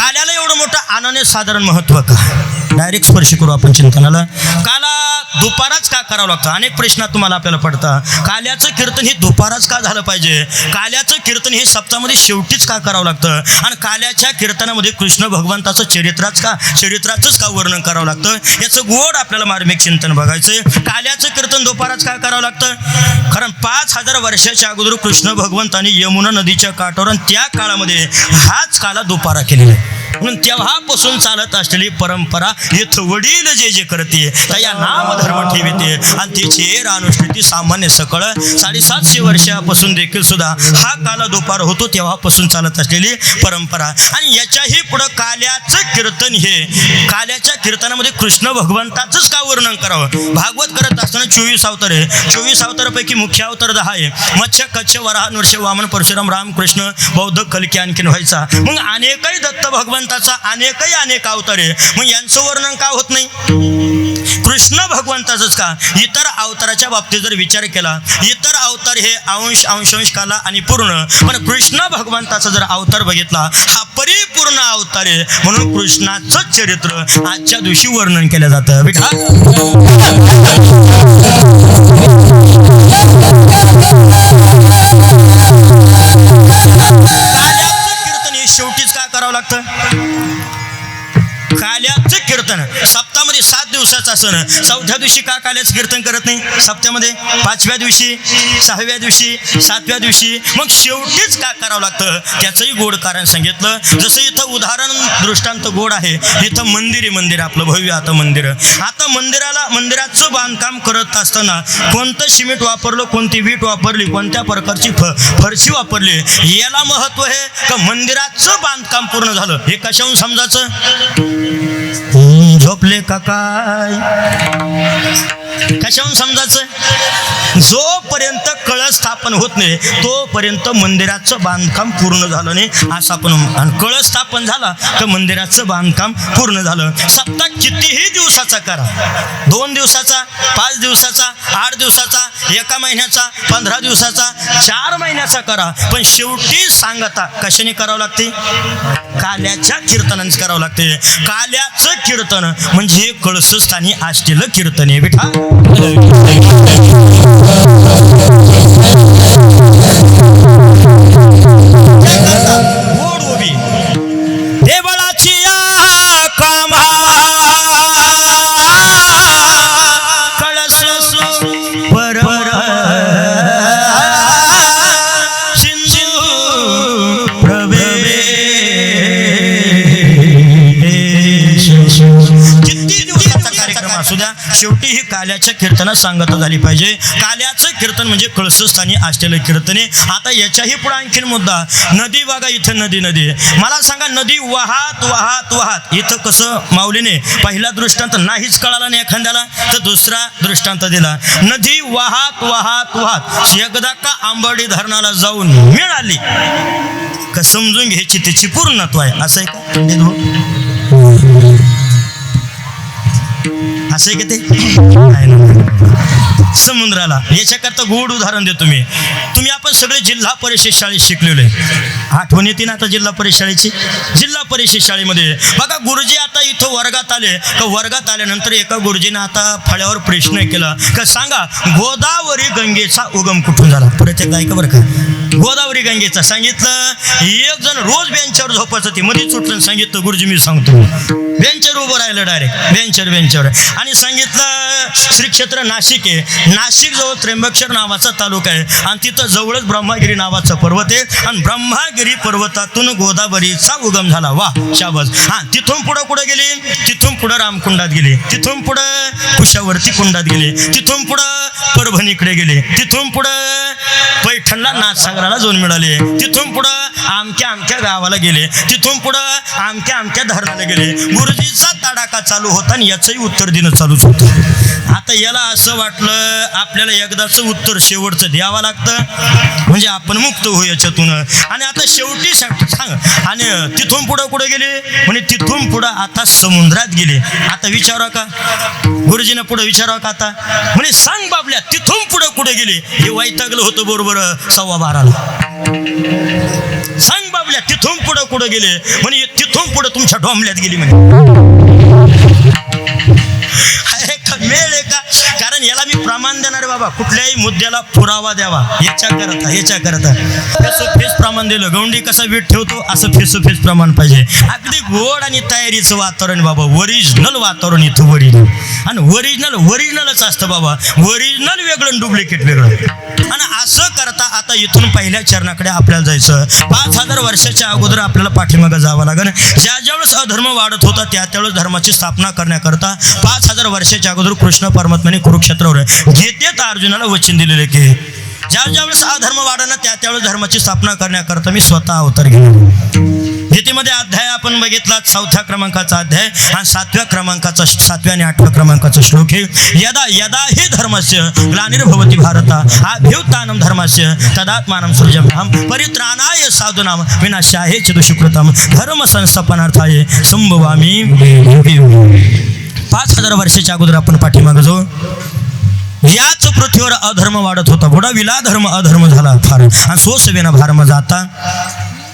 काल्याला एवढं मोठं अनन्य साधारण महत्त्व का? डायरेक्ट स्पर्श करू आपण चिंतनाला. काला दुपाराच का करावं लागतं? अनेक प्रश्न तुम्हाला आपल्याला पडतात. काल्याचं कीर्तन हे दुपाराच का झालं पाहिजे? काल्याचं कीर्तन हे सप्तामध्ये शेवटीच का करावं लागतं? आणि काल्याच्या कीर्तनामध्ये कृष्ण भगवंताचं चरित्राच का? चरित्राचंच का वर्णन करावं लागतं? याचं गोड आपल्याला मार्मिक चिंतन बघायचं काल्याचं कीर्तन दुपाराच का करावं लागतं? कारण पाच हजार वर्षाच्या अगोदर कृष्ण भगवंताने यमुना नदीच्या काठावर आणि त्या काळामध्ये हाच काला दुपारा केलेला आहे. म्हणून तेव्हापासून चालत असलेली परंपरा इथं वडील जे जे करते त्या या नाम धर्म ठेवते. आणि तिची अनुष्ठिती सामान्य सकळ. साडेसातशे वर्षापासून देखील सुद्धा हा काला दुपार होतो तेव्हापासून चालत असलेली परंपरा. आणि याच्याही पुढं काल्याचं कीर्तन हे. काल्याच्या कीर्तनामध्ये कृष्ण भगवंताचंच का वर्णन करावं? भागवत करत असताना चोवीस अवतार आहे. चोवीस अवतारापैकी मुख्य अवतार दहा आहे. मत्स्य कच्छ वराह नृष्य वामन परशुराम रामकृष्ण बौद्ध कलकी आणखीन व्हायचा. मग अनेकही दत्त भगवान भगवंताचा अनेकही अनेक अवतारे मग यांचं वर्णन का होत नाही? कृष्ण भगवंताचंच का? इतर अवताराच्या बाबतीत जर विचार केला इतर अवतार हे अंश अंश काला आणि पूर्ण पण कृष्ण भगवंताचा जर अवतार बघितला हा परिपूर्ण अवतार आहे. म्हणून कृष्णाचं चरित्र आजच्या दिवशी वर्णन केलं जातं. बेटा लागतं आणि शेवटीच काय करावं लागतं? कीर्तन. सप्तामध्ये सात दिवसाचं असण चौथ्या दिवशी का काल्याचं कीर्तन करत नाही? सप्त्यामध्ये पाचव्या दिवशी? सहाव्या दिवशी? सातव्या दिवशी? मग शेवटीच का करावं लागतं? त्याचंही गोड कारण सांगितलं. जसं इथं उदाहरण दृष्टांत गोड आहे इथं मंदिर आहे मंदिर आपलं भव्य आता मंदिर. आता मंदिराला मंदिराचं बांधकाम करत असताना कोणतं सिमेंट वापरलं कोणती वीट वापरली कोणत्या प्रकारची फ फरशी वापरली याला महत्त्व आहे का मंदिराचं बांधकाम पूर्ण झालं? हे कशाहून समजायचं? झोपले का काय? कशाहून समजायचं? जोपर्यंत कळस स्थापन होत नाही तोपर्यंत मंदिराचं बांधकाम पूर्ण झालं नाही. असं आपण आणि कळस स्थापन झाला तर मंदिराचं बांधकाम पूर्ण झालं. सप्ताह कितीही दिवसाचा करा. दोन दिवसाचा पाच दिवसाचा आठ दिवसाचा एका महिन्याचा पंधरा दिवसाचा चार महिन्याचा करा. पण शेवटी सांगता कशाने करावं लागते? काल्याच्या कीर्तनानेच करावं लागते. काल्याचं कीर्तन म्हणजे कळसस्थानी असलेलं कीर्तन आहे बेटा. काल्याच्या कीर्तनात सांगता झाली पाहिजे. काल्याचं कीर्तन म्हणजे कळसस्थानी असलेलं कीर्तन. आहे आता याच्याही पुढे आणखीन मुद्दा. नदी बघा इथं नदी नदी. आहे. मला सांगा नदी वाहत वाहत वाहत. इथं कसं माऊलीने पहिला दृष्टांत नाहीच कळाला नाही एखाद्याला तर दुसरा दृष्टांत दिला. नदी वाहत वाहत वाहत. एकदा का आंबर्डी धरणाला जाऊन मिळाली? का समजून घ्यायची त्याची पूर्णत्व आहे? असं आहे का? असं आहे का ते? समुद्राला. याच्याकरता गोड उदाहरण देतो मी. तुम्ही आपण सगळे जिल्हा परिषद शाळेत शिकलेलो आहे. आठवण येते ना आता जिल्हा परिषद शाळेची? जिल्हा परिषद शाळेमध्ये. बघा गुरुजी आता इथं वर्गात आले. का वर्गात आल्यानंतर एका गुरुजीनं आता फळ्यावर प्रश्न केला. का सांगा गोदावरी गंगेचा उगम कुठून झाला? परत एकदा ऐका बरं का. गोदावरी गंगेचा सांगितलं. एक जण रोज बेंचवर झोपायचं ते मध्ये सुटलं सांगितलं गुरुजी मी सांगतो. बेंचवर उभं राहिलं डायरेक्ट बेंचवर बेंचवर आणि सांगितलं श्री क्षेत्र नाशिक आहे. नाशिक जवळ त्र्यंबकेश्वर नावाचा तालुका आहे. आणि तिथं जवळच ब्रह्मागिरी नावाचा पर्वत आहे. आणि ब्रह्मागिरी पर्वतातून गोदावरीचा उगम झाला. वा शाबाज हा तिथून पुढं कुठं गेली? तिथून पुढं रामकुंडात गेले. तिथून पुढं कुशावर्ती कुंडात गेले. तिथून पुढं परभणीकडे गेले. तिथून पुढं पैठणला नाथसागराला जाऊन मिळाले. तिथून पुढं आमक्या आमक्या गावाला गेले. तिथून पुढं आमक्या आमक्या धरणाला गेले. गुरुजीचा तडाखा चालू होता आणि याचंही उत्तर देणं चालूच होतं. आता याला असं वाटलं आपल्याला एकदाचं उत्तर शेवटचं द्यावं लागतं. म्हणजे आपण मुक्त होऊ याच्यातून. आणि आता शेवटी सांग. आणि तिथून पुढं कुठं गेले? म्हणजे तिथून पुढं आता समुद्रात गेले. आता विचारा का? गुरुजीनं पुढं विचारा का आता? म्हणे सांग बाबल्या तिथून पुढं कुठं गेले? हे वैतागलं होतं बरोबर सव्वा बाराला. सांग बाबल्या तिथून पुढं कुठं गेले? म्हणे तिथून पुढं तुमच्या डोंबल्यात गेली म्हणे. मेळ आहे का? कारण याला मी प्रमाण देणार बाबा. कुठल्याही मुद्द्याला पुरावा द्यावा. याच्या करता याच्या करता. फेस फेस प्रमाण दिलं. गौंडी कसा वीट ठेवतो असं फेस फेस प्रमाण पाहिजे. अगदी गोड आणि तयारीचं वातावरण बाबा. ओरिजिनल वातावरण इथं ओरिजिनल आणि ओरिजिनल ओरिजिनलच असतं बाबा. ओरिजिनल वेगळं डुप्लिकेट वेगळं. आणि असं करता आता इथून पहिल्या चरणाकडे आपल्याला जायचं. पाच हजार वर्षाच्या अगोदर आपल्याला पाठीमागं जावं लागेल. ज्या ज्यावेळेस अधर्म वाढत होता त्या त्यावेळेस धर्माची स्थापना करण्याकरता पाच हजार वर्षाच्या अगोदर कृष्ण परमात्माने कुरुक्षेत्रावर तर अर्जुनाला वचन दिलेले की ज्या ज्यावेळेस अधर्म वाढणं त्या त्यावेळेस धर्माची स्थापना करण्याकरता मी स्वतः अवतार घेणार गीतेमध्ये अध्याय आपण बघितला चौथ्या क्रमांकाचा अध्याय आणि सातव्या क्रमांकाचा सातव्या आणि आठव्या क्रमांकाचा श्लोक आहे. यदा यदा ही धर्मस्य ग्लानिर्भवती भारता अभ्युत्थानम धर्मस्य तदात्मानं सृजम्यहम परित्राणाय साधुनाम विनाशाय चतुष्कृतम धर्म संस्थापनार्थाय संभवामी। पाच हजार वर्षाच्या अगोदर आपण पाठीमागं जाऊ. याच पृथ्वीवर अधर्म वाढत होता. बुडा विला धर्म अधर्म झाला फार. आणि सोसवेना भारम जाता.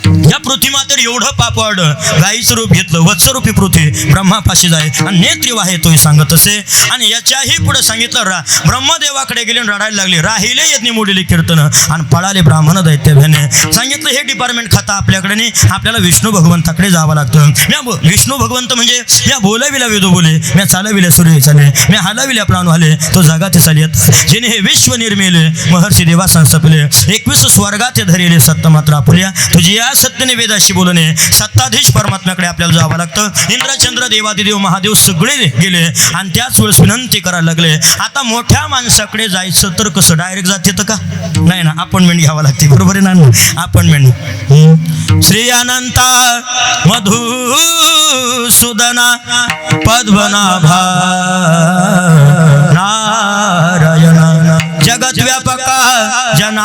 या पृथ्वीमातेवर एवढं पाप वाढलं गाईचं रूप घेतलं वत्सरूपी पृथ्वी ब्रह्मापाशी जाय आणि नेत्री वाहे तोही सांगत असे. आणि याच्याही पुढे सांगितलं रा ब्रह्मदेवाकडे गेले रडायला लागले. राहिले यज्ञ मोडीले कीर्तन. आणि पळाले ब्राह्मण दैत्यभ्याने सांगितलं हे डिपार्टमेंट खाता आपल्याकडे नाही. आपल्याला विष्णू भगवंताकडे जावं लागतं. म्या विष्णू भगवंत म्हणजे या बोलाविला वेदो बोले. म्या चालविल्या सूर्य चाले. म्या हालाविल्या प्राण आले तो जगात चालत जेने हे विश्व निर्मिले महर्षी देवा संस्थापले एकवीस स्वर्गात धरिले सत्ता मात्र आपल्या. तुझी या सत्यने वेदाशी बोलणे. सत्ताधीश परमात्म्याकडे आपल्याला जावं लागतं. इंद्रचंद्र देवादिदेव महादेव सगळे गेले आणि त्याच वेळेस विनंती करायला लागले. आता मोठ्या माणसाकडे जायचं तर कसं? डायरेक्ट जात येतं का? नाही ना अपॉइंटमेंट घ्यावं लागते. बरोबर आहे ना अपॉइंटमेंट श्री अनंता मधुसूदना पद्मनाभा नारायण। जगत व्यापका जना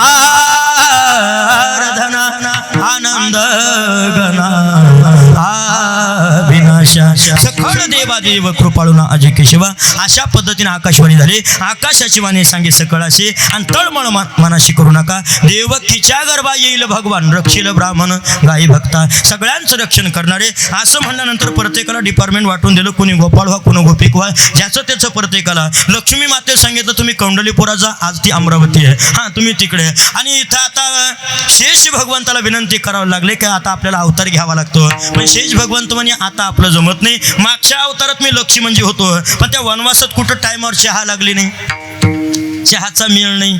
विनाशा देवा देव कृपाळूना अजय केशिवा अशा पद्धतीने आकाशवाणी झाली. आकाशाशिवाने सांगे सकळ असे आणि तळमळ मनाशी करू नका. देव खिच्या गर्भा येईल भगवान रक्षील ब्राह्मण गाई भक्ता सगळ्यांचं रक्षण करणारे. असं म्हणल्यानंतर प्रत्येकाला डिपार्टमेंट वाटून दिलं कोणी गोपाळ व्हा कोणी गोपिक व्हा ज्याचं त्याचं प्रत्येकाला. लक्ष्मी माते सांगितलं तुम्ही कौंडलीपुरा जा आज ती अमरावती आहे. हां तुम्ही तिकडे आणि इथं आता शेष भगवंताला विनंती करावं लागले की आता आपल्याला अवतार घ्यावा लागतो. पण शेष भगवंत म्हणे आता आपलं जमत नाही. मागच्या अवतारात मी लक्ष्मी म्हणजे होतो. पण त्या वनवासात कुठं टायमावर चहा लागली नाही? चहाचा मेळ नाही.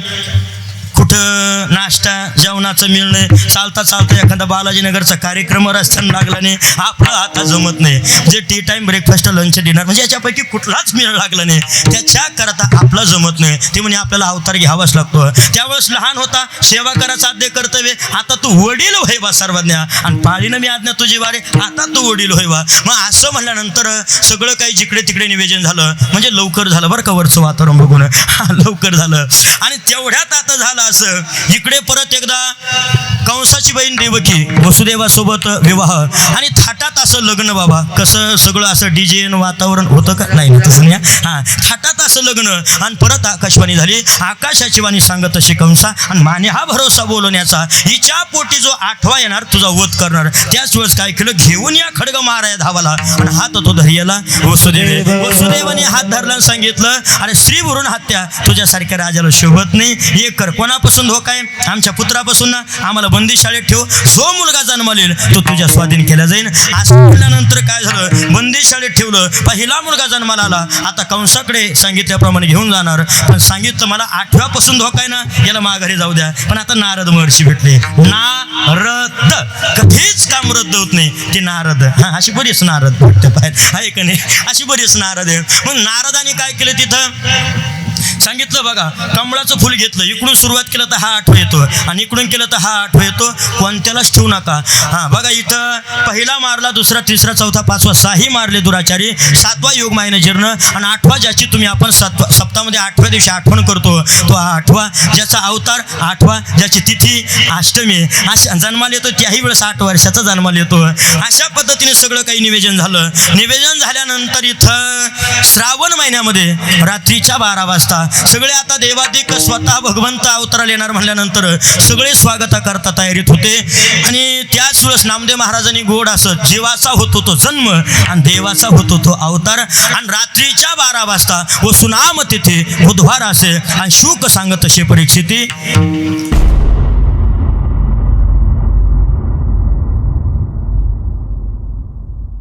कुठं नाश्ता जेवणाचं मिळणं नाही चालता चालता एखादा बालाजीनगरचा कार्यक्रम रस्त्यानं लागला नाही आपलं आता जमत नाही. जे टी टाईम ब्रेकफास्ट लंच डिनर म्हणजे याच्यापैकी कुठलाच मिळ लागला नाही. त्याच्या करता आपला जमत नाही. ते म्हणे आपल्याला अवतार घ्यावाच लागतो त्यावेळेस लहान होता सेवा करायचं साध्य कर्तव्य आता तू वडील होय बा सर्वज्ञा आणि पाळीनं मी आज्ञा तुझी वारे आता तू वडील होय बा? मग असं म्हणल्यानंतर सगळं काही जिकडे तिकडे निवेदन झालं. म्हणजे लवकर झालं बरं का वरचं वातावरण बघून. हा, लवकर झालं. आणि तेवढ्यात आता झालं असं. इकडे परत एकदा. कंसाची बहीण देवकी वसुदेवासोबत विवाह आणि थाटात असं लग्न बाबा. कसं सगळं असं डीजे वातावरण होतं का? नाही तसं नाही हां. थाटात असं लग्न आणि परत आकाशवाणी झाली. आकाशाची वाणी सांगत अशी कंसा आणि माने हा भरोसा बोलवण्याचा हिच्या पोटी जो आठवा येणार तुझा वध करणार. त्याच वेळेस काय केलं? घेऊन या खडग माराया धावाला. आणि हात तो धैर्याला वसुदेव वसुदेवाने हात धरला सांगितलं अरे श्री भरून हत्या. तुझ्यासारख्या राजाला शोभत नाही. एक कर. कोणापासून धोका आहे? आमच्या पुत्रापासून ना? आम्हाला बंदी शाळेत ठेव जो मुलगा जन्मलेल तो तुझ्या स्वाधीन केला जाईल असं म्हणल्यानंतर काय झालं? बंदी शाळेत ठेवलं पहिला मुलगा जन्माला आला. आता कंसाकडे सांगितल्याप्रमाणे घेऊन जाणार. पण सांगितलं मला आठव्यापासून धोका आहे ना याला माघारी जाऊ द्या. पण आता नारद महर्षी भेटले. नारद. कधीच काम रद्द होत नाही. ते नारद. हा अशी बरीच नारद भेटते पाहिजे आहे का नाही? अशी बरीच नारद आहे मग नारदाने काय केलं तिथं? सांगितलं बघा कमळाचं फुल घेतलं इकडून सुरुवात केलं तर हा आठवा येतो आणि इकडून केलं तर हा आठवा येतो कोणत्यालाच ठेवू नका. हां बघा इथं पहिला मारला दुसरा तिसरा चौथा पाचवा सहाही मारले दुराचारी. सातवा योग मायने जीर्ण. आणि आठवा ज्याची तुम्ही आपण सातवा सप्तामध्ये आठव्या दिवशी आठवण करतो तो हा आठवा. ज्याचा अवतार आठवा ज्याची तिथी अष्टमी. अशा जन्माला येतो त्याही वेळेस आठ वर्षाचा जन्माला येतो अशा पद्धतीने सगळं काही निवेदन झालं. निवेदन झाल्यानंतर इथं श्रावण महिन्यामध्ये रात्रीच्या बारा वाजता सगळे आता देवाधिक स्वतः भगवंत अवताराला येणार म्हणल्यानंतर सगळे स्वागत करता तयारीत होते. आणि त्याच वेळेस नामदेव महाराजांनी गोड असं जीवाचा होतो तो जन्म आणि देवाचा होतो तो अवतार. आणि रात्रीच्या बारा वाजता व सुनाम तिथे बुधवार असे आणि शुक सांगत असे परीक्षिती